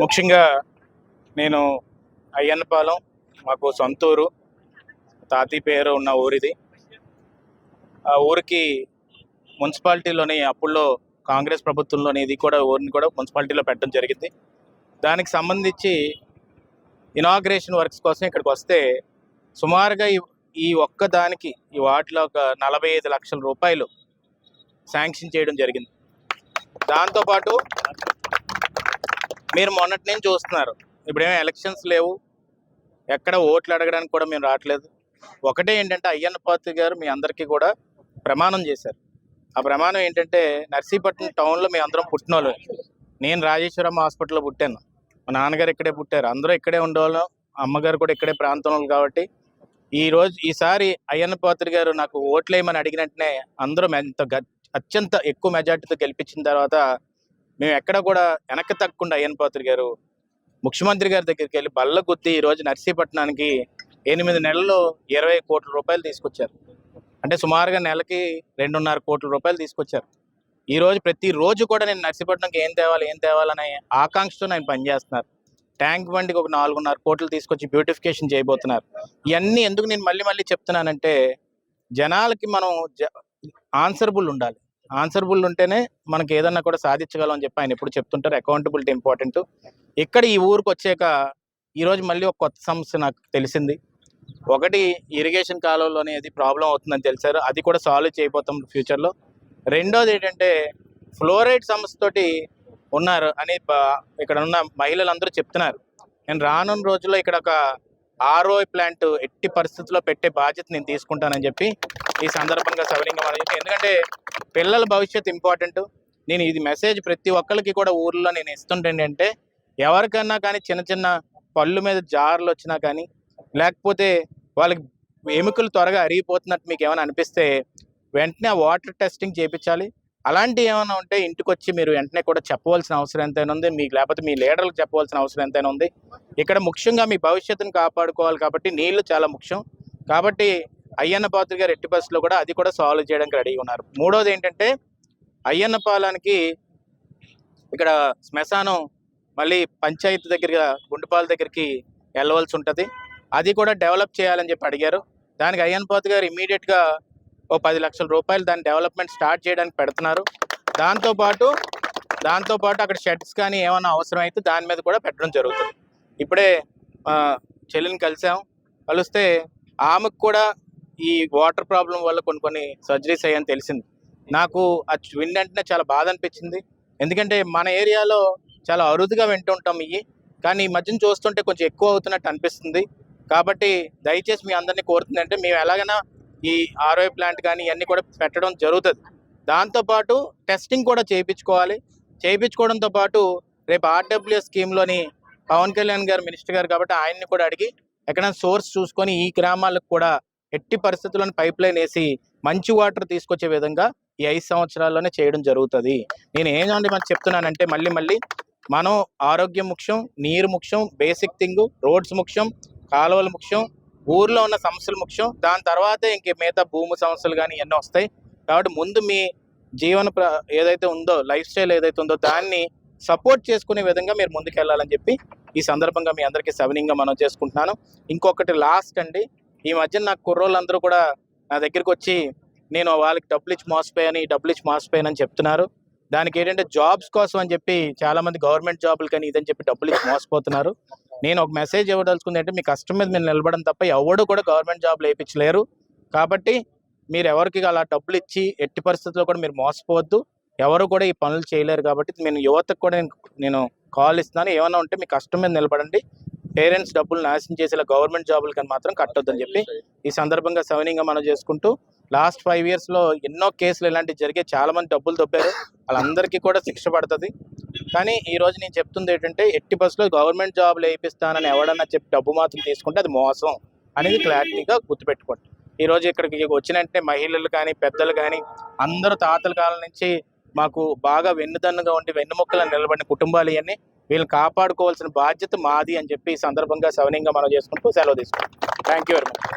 ముఖ్యంగా నేను అయ్యన్నపాలెం మాకు సొంతూరు తాతీ పేరు ఉన్న ఊరిది. ఆ ఊరికి మున్సిపాలిటీలోని అప్పుల్లో కాంగ్రెస్ ప్రభుత్వంలోని ఇది కూడా ఊరిని కూడా మున్సిపాలిటీలో పెట్టడం జరిగింది. దానికి సంబంధించి ఇనాగ్రేషన్ వర్క్స్ కోసం ఇక్కడికి వస్తే సుమారుగా ఈ ఈ ఒక్క దానికి ఈ వాటిలో ఒక నలభై ఐదు లక్షల రూపాయలు శాంక్షన్ చేయడం జరిగింది. దాంతోపాటు మీరు మొన్నటి నుంచి చూస్తున్నారు. ఇప్పుడేమో ఎలక్షన్స్ లేవు. ఎక్కడ ఓట్లు అడగడానికి కూడా మేము రావట్లేదు. ఒకటే ఏంటంటే అయ్యన్న పాతి గారు మీ అందరికీ కూడా ప్రమాణం చేశారు. ఆ ప్రమాణం ఏంటంటే నర్సీపట్నం టౌన్లో మీ అందరం పుట్టిన వాళ్ళు నేను రాజేశ్వరమ్మ హాస్పిటల్లో పుట్టాను. మా నాన్నగారు ఇక్కడే పుట్టారు. అందరూ ఇక్కడే ఉండేవాళ్ళం. అమ్మగారు కూడా ఇక్కడే ప్రాంతంలో కాబట్టి. ఈ రోజు ఈసారి అయ్యన్న పాత్రి గారు నాకు ఓట్లేయమని అడిగినట్టునే అందరూ అందరం ఎంత గ- అత్యంత ఎక్కువ మెజార్టీతో గెలిపించిన తర్వాత మేము ఎక్కడ కూడా వెనక్కి తగ్గకుండా అయ్యన్ పాత్రి గారు ముఖ్యమంత్రి గారి దగ్గరికి వెళ్ళి బల్ల గుద్ది ఈ రోజు నర్సీపట్నానికి ఎనిమిది నెలల్లో ఇరవై కోట్ల రూపాయలు తీసుకొచ్చారు. అంటే సుమారుగా నెలకి రెండున్నర కోట్ల రూపాయలు తీసుకొచ్చారు. ఈ రోజు ప్రతి రోజు కూడా నేను నర్సీపట్నంకి ఏం తేవాలి ఏం తేవాలనే ఆకాంక్షతో నేను పనిచేస్తున్నారు ట్యాంక్ బండికి ఒక నాలుగున్నర కోట్లు తీసుకొచ్చి బ్యూటిఫికేషన్ చేయబోతున్నారు. ఇవన్నీ ఎందుకు నేను మళ్ళీ మళ్ళీ చెప్తున్నానంటే జనాలకి మనం ఆన్సరబుల్ ఉండాలి. ఆన్సర్బుల్ ఉంటేనే మనకి ఏదన్నా కూడా సాధించగలం అని చెప్పి ఆయన ఎప్పుడు చెప్తుంటారు. అకౌంటబిలిటీ ఇంపార్టెంట్ ఇక్కడ ఈ ఊరికి వచ్చాక ఈరోజు మళ్ళీ ఒక కొత్త సమస్య నాకు తెలిసింది. ఒకటి ఇరిగేషన్ కాలువలో అనేది ప్రాబ్లం అవుతుందని తెలిసారు. అది కూడా సాల్వ్ చేయబోతాం ఫ్యూచర్లో రెండోది ఏంటంటే ఫ్లోరైడ్ సమస్యతోటి ఉన్నారు అని ఇక్కడ ఉన్న మహిళలందరూ చెప్తున్నారు. నేను రానున్న రోజుల్లో ఇక్కడ ఒక ఆర్ఓ ప్లాంట్ ఎట్టి పరిస్థితుల్లో పెట్టే బాధ్యత నేను తీసుకుంటానని చెప్పి ఈ సందర్భంగా సవరంగా మనం ఎందుకంటే పిల్లల భవిష్యత్ ఇంపార్టెంట్ నేను ఇది మెసేజ్ ప్రతి ఒక్కరికి కూడా ఊర్లో నేను ఇస్తుంటేంటంటే ఎవరికన్నా కానీ చిన్న చిన్న పళ్ళు మీద జారులు వచ్చినా కానీ లేకపోతే వాళ్ళకి ఎముకలు త్వరగా అరిగిపోతున్నట్టు మీకు ఏమైనా అనిపిస్తే వెంటనే ఆ వాటర్ టెస్టింగ్ చేయించాలి. అలాంటివి ఏమైనా ఉంటే ఇంటికి వచ్చి మీరు వెంటనే కూడా చెప్పవలసిన అవసరం ఎంతైనా ఉంది. మీకు లేకపోతే మీ లీడర్లకు చెప్పవలసిన అవసరం ఎంతైనా ఉంది. ఇక్కడ ముఖ్యంగా మీ భవిష్యత్తును కాపాడుకోవాలి కాబట్టి నీళ్ళు చాలా ముఖ్యం. కాబట్టి అయ్యన్న పాత్రి గారు ఎట్టి బస్సులో కూడా అది కూడా సాల్వ్ చేయడానికి రెడీగా ఉన్నారు. మూడోది ఏంటంటే అయ్యన్న పాలానికి ఇక్కడ శ్మశానం మళ్ళీ పంచాయతీ దగ్గరగా గుండుపాల దగ్గరికి వెళ్ళవలసి ఉంటుంది. అది కూడా డెవలప్ చేయాలని చెప్పి అడిగారు. దానికి అయ్యన్ పాత్ గారు ఇమీడియట్గా ఓ పది లక్షల రూపాయలు దాని డెవలప్మెంట్ స్టార్ట్ చేయడానికి పెడుతున్నారు. దాంతోపాటు దాంతోపాటు అక్కడ షెడ్స్ కానీ ఏమైనా అవసరమైతే దాని మీద కూడా పెట్టడం జరుగుతుంది. ఇప్పుడే చెల్లిని కలిసాం. కలిస్తే ఆమెకు కూడా ఈ వాటర్ ప్రాబ్లం వల్ల కొన్ని కొన్ని సర్జరీస్ అయ్యాయని తెలిసింది. నాకు అది విన్ చాలా బాధ అనిపించింది. ఎందుకంటే మన ఏరియాలో చాలా అరుదుగా వింటుంటాం ఇవి. కానీ ఈ మధ్యన చూస్తుంటే కొంచెం ఎక్కువ అవుతున్నట్టు అనిపిస్తుంది. కాబట్టి దయచేసి మీ అందరినీ కోరుతుంది అంటే మేము ఎలాగైనా ఈ ఆర్ఓ ప్లాంట్ కానీ ఇవన్నీ కూడా పెట్టడం జరుగుతుంది. దాంతోపాటు టెస్టింగ్ కూడా చేయించుకోవాలి. చేయించుకోవడంతో పాటు రేపు ఆర్డబ్ల్యూఎస్ స్కీమ్లోని పవన్ కళ్యాణ్ గారు మినిస్టర్ గారు కాబట్టి ఆయన్ని కూడా అడిగి ఎక్కడైనా సోర్స్ చూసుకొని ఈ గ్రామాలకు కూడా ఎట్టి పరిస్థితులను పైప్ లైన్ వేసి మంచి వాటర్ తీసుకొచ్చే విధంగా ఈ ఐదు సంవత్సరాల్లోనే చేయడం జరుగుతుంది. నేను ఏమండి మనం చెప్తున్నానంటే మళ్ళీ మళ్ళీ మనం ఆరోగ్యం ముఖ్యం నీరు ముఖ్యం బేసిక్ థింగ్ రోడ్స్ ముఖ్యం కాలువలు ముఖ్యం ఊర్లో ఉన్న సమస్యలు ముఖ్యం దాని తర్వాతే ఇంక మిగతా భూమి సమస్యలు కానీ ఎన్నో వస్తాయి. కాబట్టి ముందు మీ జీవన ప్ర ఏదైతే ఉందో లైఫ్ స్టైల్ ఏదైతే ఉందో దాన్ని సపోర్ట్ చేసుకునే విధంగా మీరు ముందుకెళ్ళాలని చెప్పి ఈ సందర్భంగా మీ అందరికీ సవినీయంగా మనం చేసుకుంటున్నాను. ఇంకొకటి లాస్ట్ అండి ఈ మధ్య నాకు కుర్రోళ్ళందరూ కూడా నా దగ్గరికి వచ్చి నేను వాళ్ళకి డబ్బులు ఇచ్చి మోసపోయాను ఈ డబ్బులు ఇచ్చి మోసపోయాను అని చెప్తున్నారు. దానికి ఏంటంటే జాబ్స్ కోసం అని చెప్పి చాలా మంది గవర్నమెంట్ జాబులు కానీ ఇదని చెప్పి డబ్బులు ఇచ్చి మోసపోతున్నారు. నేను ఒక మెసేజ్ ఇవ్వదలుచుకుంది అంటే మీ కష్టం మీద మీరు నిలబడడం తప్ప ఎవడు కూడా గవర్నమెంట్ జాబ్లు వేయించలేరు. కాబట్టి మీరు ఎవరికి అలా డబ్బులు ఇచ్చి ఎట్టి పరిస్థితుల్లో కూడా మీరు మోసపోవద్దు. ఎవరు కూడా ఈ పనులు చేయలేరు కాబట్టి నేను యువతకు కూడా నేను నేను కాల్ ఇస్తున్నాను. ఏమైనా ఉంటే మీ కష్టం మీద నిలబడండి. పేరెంట్స్ డబ్బులు నాశనం చేసేలా గవర్నమెంట్ జాబులు కానీ మాత్రం కట్టొద్దని చెప్పి ఈ సందర్భంగా సవనీయంగా మనం చేసుకుంటూ లాస్ట్ ఫైవ్ ఇయర్స్లో ఎన్నో కేసులు ఇలాంటివి జరిగే చాలా మంది డబ్బులు దొబ్బారు. వాళ్ళందరికీ కూడా శిక్ష పడుతుంది. కానీ ఈ రోజు నేను చెప్తుంది ఏంటంటే ఎట్టి బస్సులో గవర్నమెంట్ జాబ్లు వేయిస్తానని ఎవడన్నా చెప్పి డబ్బు మాత్రం తీసుకుంటే అది మోసం అనేది క్లారిటీగా గుర్తుపెట్టుకోండి. ఈ రోజు ఇక్కడికి వచ్చిన వెంటనే మహిళలు కానీ పెద్దలు కానీ అందరూ తాతల కాలం నుంచి మాకు బాగా వెన్నుదన్నుగా ఉండి వెన్నుముక్కలను నిలబడిన కుటుంబాలు ఇవన్నీ వీళ్ళు కాపాడుకోవాల్సిన బాధ్యత మాది అని చెప్పి ఈ సందర్భంగా సవనీయంగా మనం చేసుకుంటూ సెలవు తీసుకుంటాం థ్యాంక్ యూ వెరీ మచ్